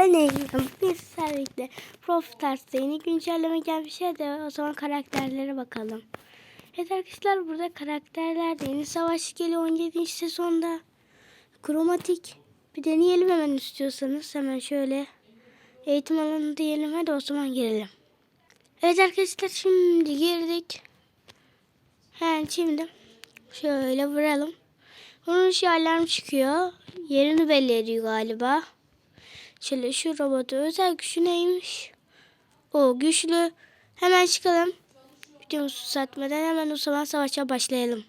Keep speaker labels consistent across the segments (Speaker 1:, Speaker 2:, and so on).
Speaker 1: ben Eylül'üm. Servikle Prof Stars'ta yeni güncelleme gelmiş ya da o zaman karakterlere bakalım. Evet arkadaşlar burada karakterler de yeni savaş geliyor 17. sezonda. Kromatik. Bir deneyelim hemen istiyorsanız. Hemen şöyle eğitim alanı diyelim. Hadi o zaman girelim. Evet arkadaşlar şimdi girdik. He şimdi şöyle vuralım. Onun şu alarm çıkıyor. Yerini belli ediyor galiba. Şöyle şu robotu özel gücü neymiş? O güçlü. Hemen çıkalım. Videomuzu satmadan hemen o zaman savaşa başlayalım.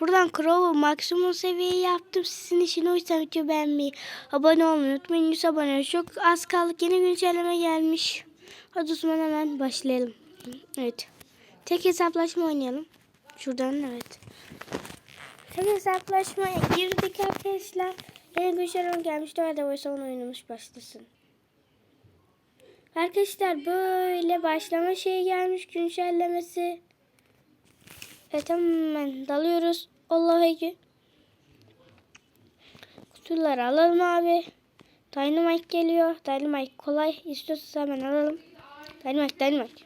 Speaker 1: Buradan Crow'u maksimum seviyeye yaptım. Sizin için o yüzden video beğenmeyi, abone olmayı unutmayın. 100 abone. Çok az kaldık. Yeni güncelleme gelmiş. Hadi o zaman hemen başlayalım. Evet. Tek hesaplaşma oynayalım. Şuradan evet. Tek hesaplaşmaya girdik arkadaşlar. Yeni güncelleme gelmişti. Hadi o zaman oyunumuz başlasın. Arkadaşlar böyle başlama şeyi gelmiş güncellemesi. Evet hemen dalıyoruz. Allah'a ekber. Kutuları alalım abi. Dynamite geliyor. Dynamite kolay. İstiyorsanız hemen alalım. Dynamite, Dynamite.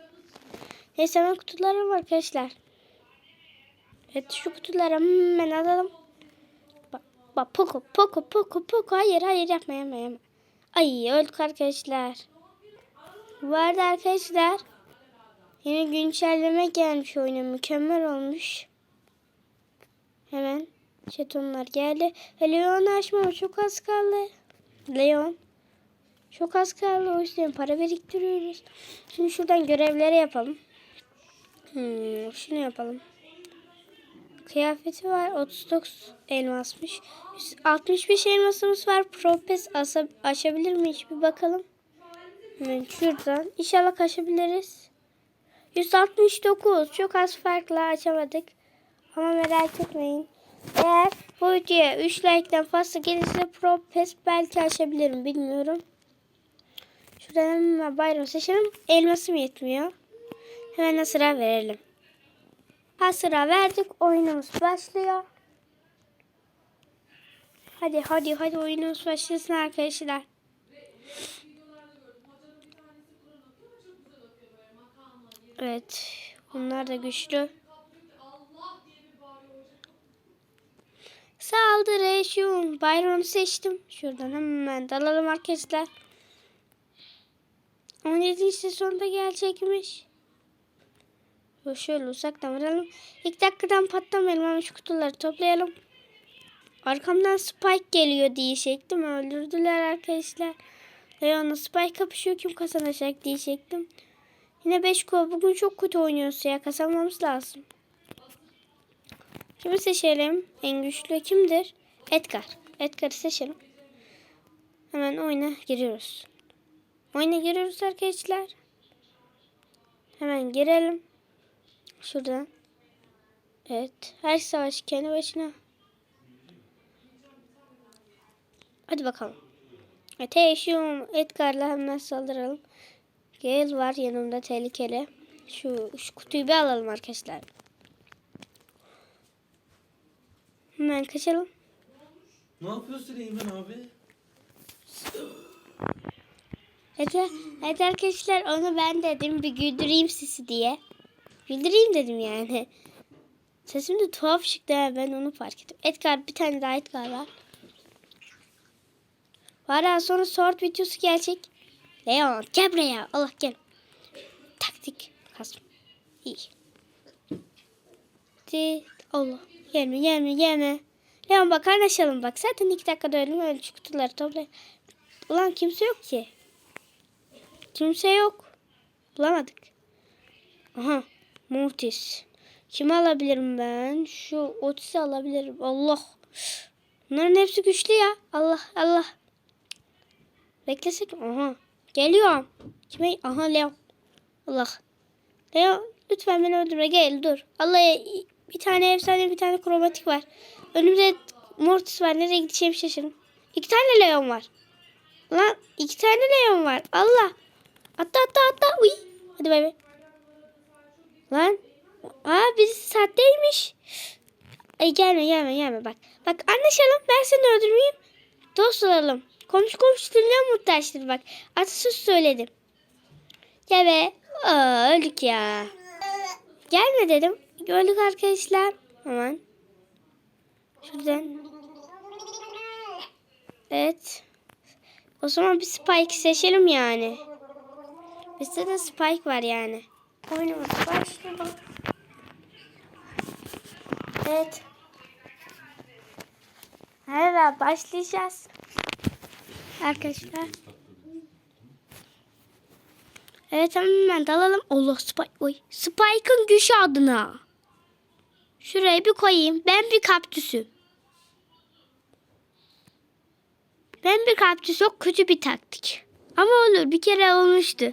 Speaker 1: Neyse hemen kutularım var arkadaşlar. Evet şu kutuları hemen alalım. Bak, Poco, Poco, Poco, Poco. Hayır, hayır yapma, yapma, yapma. Ay öldük arkadaşlar. Arada arkadaşlar yeni güncelleme gelmiş oyuna mükemmel olmuş. Hemen jetonlar geldi. Ve Leon'u açmama çok az kaldı. Leon. Çok az kaldı o yüzden para biriktiriyoruz. Şimdi şuradan görevleri yapalım. Hmm, şunu yapalım. Kıyafeti var. 39 elmasmış. 65 elmasımız var. Propes açabilir mi hiç bir bakalım. Şuradan. İnşallah kaçabiliriz. 169. Çok az farkla açamadık. Ama merak etmeyin. Eğer bu videoya 3 like'den fazla gelirse Pro Pass belki açabilirim. Bilmiyorum. Şuradan hemen bayram seçelim. Elmasım yetmiyor. Hemen sıra verelim. Ha sıra verdik. Oyunumuz başlıyor. Hadi hadi hadi oyunumuz başlasın arkadaşlar. Evet. Bunlar da güçlü. Saldırı şu Byron'u seçtim. Şuradan hemen dalalım arkadaşlar. 17. sezonda gelecekmiş. Şöyle uzaktan vuralım. İlk dakikadan patlamayalım ama şu kutuları toplayalım. Arkamdan Spike geliyor diyecektim. Öldürdüler arkadaşlar. Leon'la Spike kapışıyor. Kim kazanacak diyecektim. Yine 5 gol. Bugün çok kötü oynuyoruz ya. Kazanmamız lazım. Kimi seçelim? En güçlü kimdir? Edgar. Edgar'ı seçelim. Hemen oyuna giriyoruz. Oyuna giriyoruz arkadaşlar. Hemen girelim. Şuradan. Evet. Her savaş kendi başına. Hadi bakalım. Ateşim. Edgar'la hemen saldıralım. Gale var yanımda tehlikeli. Şu, şu kutuyu bir alalım arkadaşlar. Hemen kaçalım.
Speaker 2: Ne yapıyorsun Eymen abi?
Speaker 1: Evet, evet arkadaşlar onu ben dedim bir güldüreyim sizi diye. Güldüreyim dedim yani. Sesim de tuhaf çıktı ha, ben onu fark ettim. Edgar bir tane daha Edgar var. Var ya sonra sort videosu gelecek. Leon gel buraya. Allah gel. Taktik. Kasım. İyi. Di- Allah. Gelme gelme gelme. Leon bak anlaşalım bak. Zaten iki dakikada öldüm şu kutuları topla. Ulan kimse yok ki. Kimse yok. Bulamadık. Aha. Mortis. Kimi alabilirim ben? Şu Otis'i alabilirim. Allah. Bunların hepsi güçlü ya. Allah Allah. Beklesek? Aha. Geliyorum. Kime? Aha Leon. Allah. Leon lütfen beni öldürme. Gel dur. Allah bir tane efsane bir tane kromatik var. Önümde Mortis var. Nereye gideceğim şaşırdım. İki tane Leon var. Lan iki tane Leon var. Allah. Atla atla atla. Uy. Hadi bay bay. Lan. Aa bizi satteymiş. Ay gelme gelme gelme bak. Bak anlaşalım ben seni öldürmeyeyim. Dost olalım. Komşu komşu dinliyor muhtaçtır bak. Atasöz söyledim. Ya be. Aa, öldük ya. Gelme dedim. Öldük arkadaşlar. Hemen. Şuradan. Evet. O zaman bir Spike seçelim yani. Bizde de Spike var yani. Oyunumuz başlıyor. Evet. Herhalde başlayacağız. Arkadaşlar. Evet hemen dalalım. Allah Spike. Oy. Spike'ın güç adına. Şuraya bir koyayım. Ben bir kaktüsüm. Ben bir kaktüs çok kötü bir taktik. Ama olur bir kere olmuştu.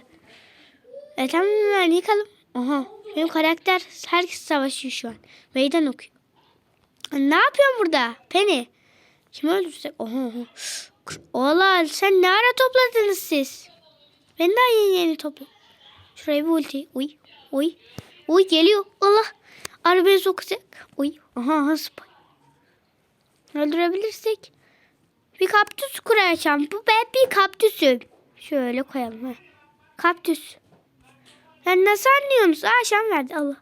Speaker 1: E tamam hemen yıkalım. Aha benim karakter herkes savaşıyor şu an. Meydan okuyor. Ne yapıyorsun burada? Penny. Kim öldürsek? Oha oha. Oğlan sen ne ara topladınız siz? Ben daha yeni yeni topladım. Şuraya bir ulti. Uy. Uy. Uy geliyor. Allah. Arabaya sokacak. Uy. Aha aha spy. Öldürebilirsek. Bir kaktüs kuracağım. Bu ben bir kaktüsüm. Şöyle koyalım. Ha. Kaktüs. Sen nasıl anlıyorsunuz? Aa verdi Allah.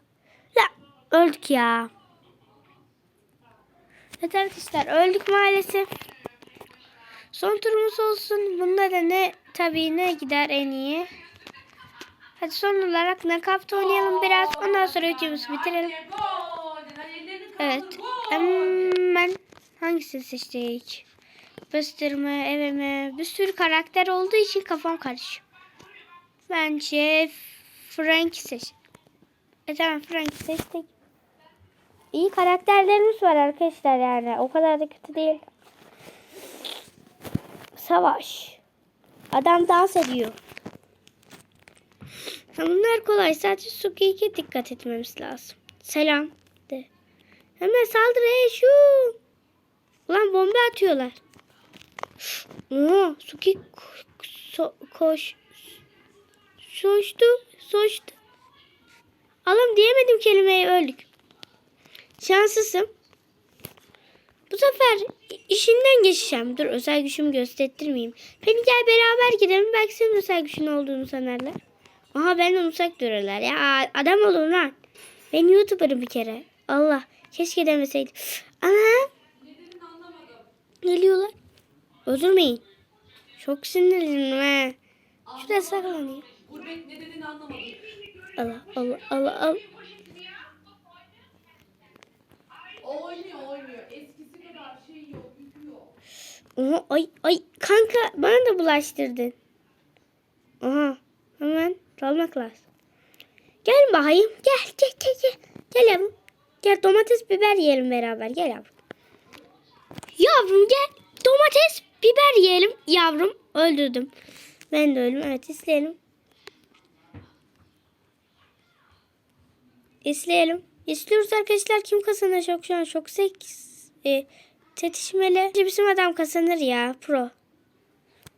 Speaker 1: La öldük ya. Evet arkadaşlar öldük maalesef. Son turumuz olsun. Bunda da ne tabii ne gider en iyi. Hadi son olarak nakavt oynayalım biraz. Ondan sonra videomuzu bitirelim. Evet. Hemen hangisini seçtik? Buster mı, eve mi? Bir sürü karakter olduğu için kafam karışıyor. Bence Frank'i seç. E tamam Frank'i seçtik. İyi karakterlerimiz var arkadaşlar yani. O kadar da kötü değil. Savaş. Adam dans ediyor. Bunlar kolay. Sadece Suki'ye dikkat etmemiz lazım. Selam de. Hemen saldır ey şu. Ulan bomba atıyorlar. Oo, Suki ko- so- koş. Soştu. Soştu. Alım diyemedim kelimeyi öldük. Şanslısın. Bu sefer işinden geçeceğim. Dur özel gücümü gösterttirmeyeyim. Beni gel beraber gidelim. Belki senin özel gücün olduğunu sanarlar. Aha benden uzak dururlar. Ya adam olun lan. Ben YouTuber'ım bir kere. Allah. Keşke demeseydim. Ana. Geliyorlar. Öldürmeyin. Çok sinirliyim ha. Şuraya saklanayım.
Speaker 3: Gurbet ne dediğini anlamadım.
Speaker 1: Allah Allah Allah Allah.
Speaker 3: Oynuyor oynuyor. Eskisi kadar şey yok, yükü yok.
Speaker 1: Oha, ay ay kanka bana da bulaştırdın. Aha hemen dalmak lazım. Gel bakayım gel gel gel gel. Gel yavrum. Gel domates biber yiyelim beraber gel yavrum. Yavrum gel domates biber yiyelim yavrum. Öldürdüm. Ben de öldüm evet izleyelim. İzleyelim. İzliyoruz arkadaşlar kim kazanır çok şu an çok seks. E, Tetişmeli. Bizim adam kazanır ya pro.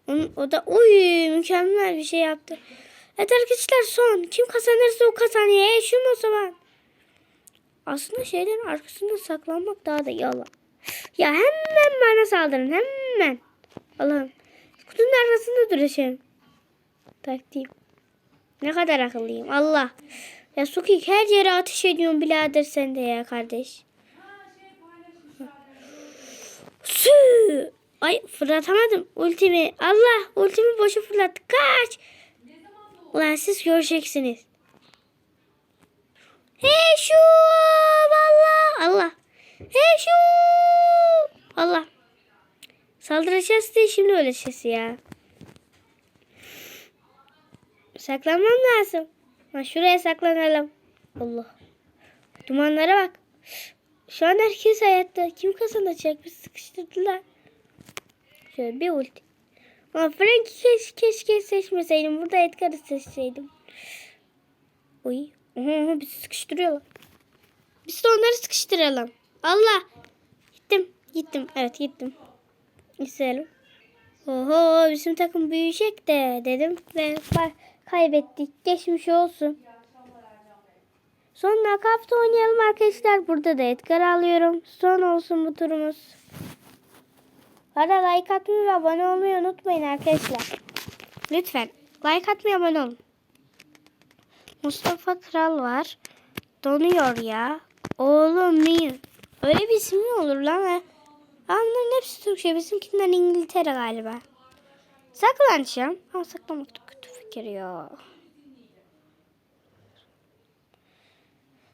Speaker 1: Onun, o da oy mükemmel bir şey yaptı. Evet arkadaşlar son. Kim kazanırsa o kazanıyor. E şu o zaman? Aslında şeylerin arkasında saklanmak daha da iyi Allah. Ya hemen bana saldırın hemen. Allah'ım. Kutunun arkasında duracağım. Taktiğim. Ne kadar akıllıyım Allah. Ya Suki her yere ateş ediyorsun birader sen de ya kardeş. Sü! Ay fırlatamadım ultimi. Allah ultimi boşa fırlattı. Kaç! Ulan siz göreceksiniz. Hey şu! Allah! Allah! Hey şu! Allah! Saldıracağız diye şimdi öleceğiz ya. Saklanmam lazım. Ha, şuraya saklanalım. Allah. Dumanlara bak. Şu an herkes hayatta. Kim kazanacak? Biz sıkıştırdılar. Şöyle bir ulti. Ama Frank'i keş, keşke seçmeseydim. Burada Edgar'ı seçseydim. Oy. Aha, bizi sıkıştırıyorlar. Biz de onları sıkıştıralım. Allah. Gittim. Gittim. Evet gittim. İsteyelim. Oho bizim takım büyüyecek de dedim ve bak, kaybettik. Geçmiş olsun. Son nakavta oynayalım arkadaşlar. Burada da Edgar alıyorum. Son olsun bu turumuz. Bana like atmayı ve abone olmayı unutmayın arkadaşlar. Lütfen like atmayı abone olun. Mustafa Kral var. Donuyor ya. Oğlum muyum? Öyle bir isim mi olur lan? ha? Onların hepsi Türkçe. Bizimkinden İngiltere galiba. Saklanacağım. Ama saklamak ya.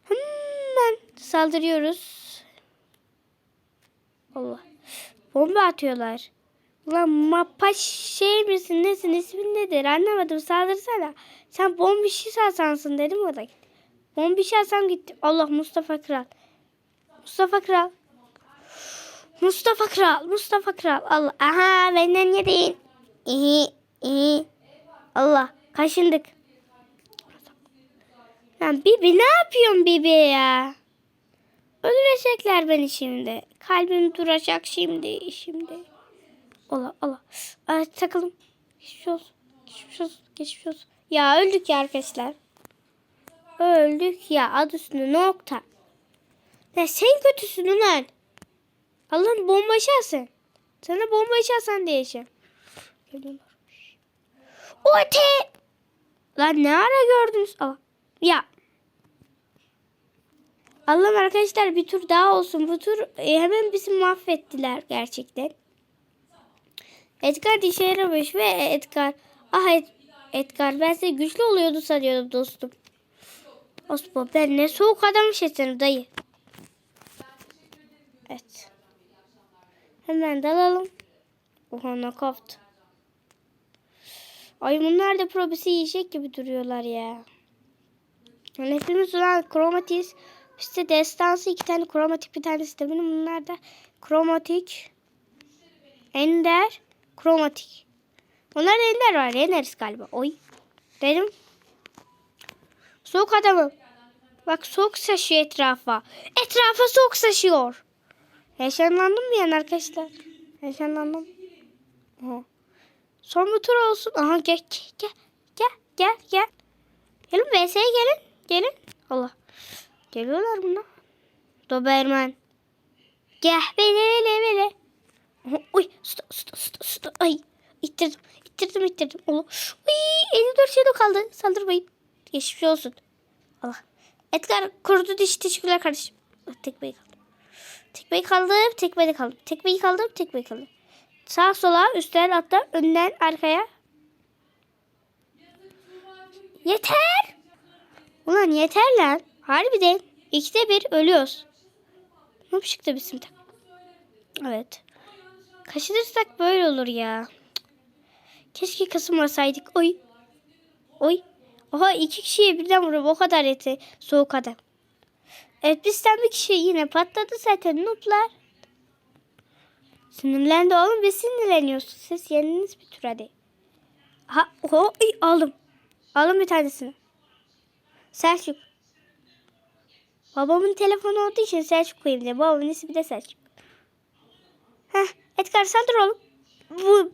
Speaker 1: Hemen saldırıyoruz. Allah. Bomba atıyorlar. Ulan mapa şey misin nesin ismin nedir anlamadım saldırsana. Sen bombişi Hasan'sın dedim o da gitti. Bombişi Hasan gitti. Allah Mustafa Kral. Mustafa Kral. Mustafa Kral. Mustafa Kral. Allah. Aha benden yedin. İyi. iyi. Allah. Kaşındık. Lan Bibi ne yapıyorsun Bibi ya? Öldürecekler beni şimdi. Kalbim duracak şimdi. Şimdi. Allah Allah. Ay, takalım. Geçmiş olsun. Geçmiş olsun. Geçmiş olsun. Ya öldük ya arkadaşlar. Öldük ya. Adı üstünde nokta. Ya sen kötüsün ulan. Allah'ın bomba açarsın. Sana bomba açarsan diyeceğim. Geliyorlar. Ote! Lan ne ara gördünüz? Aa, ya. Allah'ım arkadaşlar bir tur daha olsun. Bu tur e, hemen bizi mahvettiler gerçekten. Edgar işe yaramış ve Edgar. Ah Ed- Edgar ben size güçlü oluyordu sanıyordum dostum. Osman ben ne soğuk adammışsın sen dayı. Evet. Hemen dalalım. Oha knockout. Ay bunlar da probisi yiyecek gibi duruyorlar ya. Hepimiz olan kromatiz. İşte destansı iki tane kromatik bir tanesi de benim. Bunlar da kromatik. Ender. Kromatik. Bunlar da ender var. Enderiz galiba. Oy. Dedim. Soğuk adamım. Bak soğuk saçıyor etrafa. Etrafa soğuk saçıyor. Heyecanlandım mı yani arkadaşlar? Heyecanlandım. Aha. Son bir tur olsun. Aha gel gel gel gel gel. Gelin VS'ye gelin. Gelin. Allah. Geliyorlar bunlar. Doberman. Gel bele bele. Aha, Uy sta sta sta sta. Ay ittirdim. ittirdim ittirdim. Allah. Uy 54 şey kaldı. Saldırmayın. Geçmiş olsun. Allah. Edgar kurudu diş teşekkürler kardeşim. Ah, Tekmeyi kaldım. Tekmeyi kaldım. Tekmeyi kaldım. Tekmeyi kaldım. Tekmeyi kaldım. Sağ sola, üstten altta, önden arkaya. Yeter. Ulan yeter lan. Harbiden. İkide bir ölüyoruz. Ne çıktı bizim tak. Evet. Kaçırırsak böyle olur ya. Keşke kasılmasaydık. Oy. Oy. Oha iki kişiye birden vurup o kadar eti. Soğuk adam. Evet bizden bir kişi yine patladı zaten nutlar. Sinirlendi oğlum biz sinirleniyorsun. Siz yeniniz bir tur hadi. Ha, oho, ay, aldım. Aldım bir tanesini. Selçuk. Babamın telefonu olduğu için Selçuk koyayım diye. Babamın ismi de Selçuk. Heh, Edgar saldır oğlum. Bu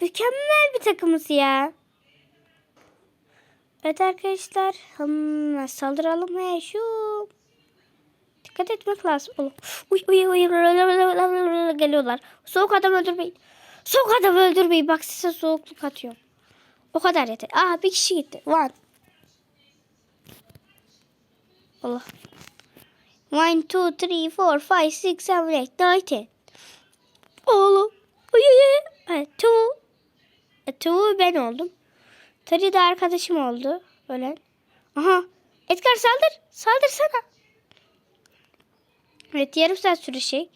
Speaker 1: mükemmel bir takımız ya. Evet arkadaşlar. Hmm, saldıralım he şu. Dikkat etmek lazım. Oğlum. Uy uy uy geliyorlar. Soğuk adam öldürmeyin. Soğuk adam öldürmeyin. Bak size soğukluk atıyor. O kadar yeter. Aa bir kişi gitti. One. Allah. One, two, three, four, five, six, seven, eight, nine, ten. Oğlum. Uy uy uy. Two. E, two ben oldum. Tari de arkadaşım oldu. Ölen. Aha. Edgar saldır. Saldırsana. Evet yarım saat sürecek.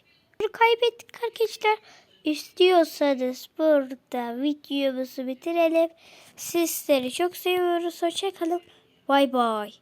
Speaker 1: Kaybettik arkadaşlar. İstiyorsanız burada videomuzu bitirelim. Sizleri çok seviyoruz. Hoşçakalın. Bay bay.